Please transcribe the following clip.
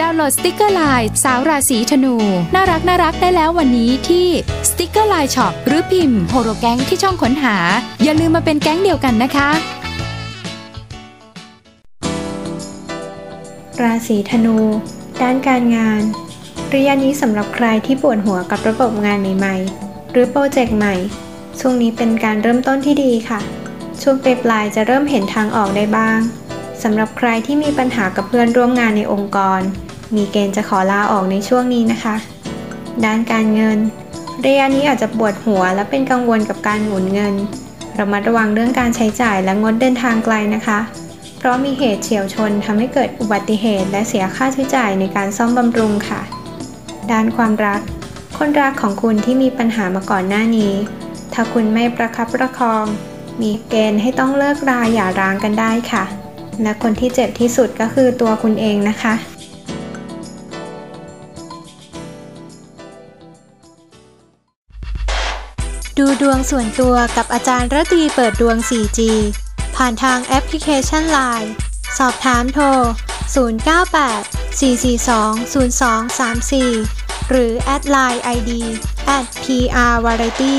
ดาวน์โหลดสติกเกอร์ไลน์สาวราศีธนู น่ารักน่ารักได้แล้ววันนี้ที่สติกเกอร์ไลน์ช็อปหรือพิมพ์โฮโรแก๊งที่ช่องค้นหา อย่าลืมมาเป็นแก๊งเดียวกันนะคะ ราศีธนู ด้านการงานระยะนี้สำหรับใครที่ปวดหัวกับระบบงานใหม่ๆ หรือโปรเจกต์ใหม่ ช่วงนี้เป็นการเริ่มต้นที่ดีค่ะ ช่วงปลายๆจะเริ่มเห็นทางออกได้บ้างสำหรับใครที่มีปัญหากับเพื่อนร่วมงานในองค์กร มีเกณฑ์จะขอลาออกในช่วงนี้นะคะ ด้านการเงิน ระยะนี้อาจจะปวดหัวและเป็นกังวลกับการหมุนเงิน ระมัดระวังเรื่องการใช้จ่ายและงดเดินทางไกลนะคะ เพราะมีเหตุเฉียวชนทำให้เกิดอุบัติเหตุ และเสียค่าใช้จ่ายในการซ่อมบำรุงค่ะ ด้านความรัก คนรักของคุณที่มีปัญหามาก่อนหน้านี้ ถ้าคุณไม่ประคับประคอง มีเกณฑ์ให้ต้องเลิกราหย่าร้างกันได้ค่ะ และคนที่เจ็บที่สุดก็คือตัวคุณเองนะคะ ดูดวงส่วนตัวกับอาจารย์ระตีเปิดดวง 4G ผ่านทางแอปพลิเคชัน Line สอบถามโทร 098 442 0234 หรือแอดไลน์ ID at PR Variety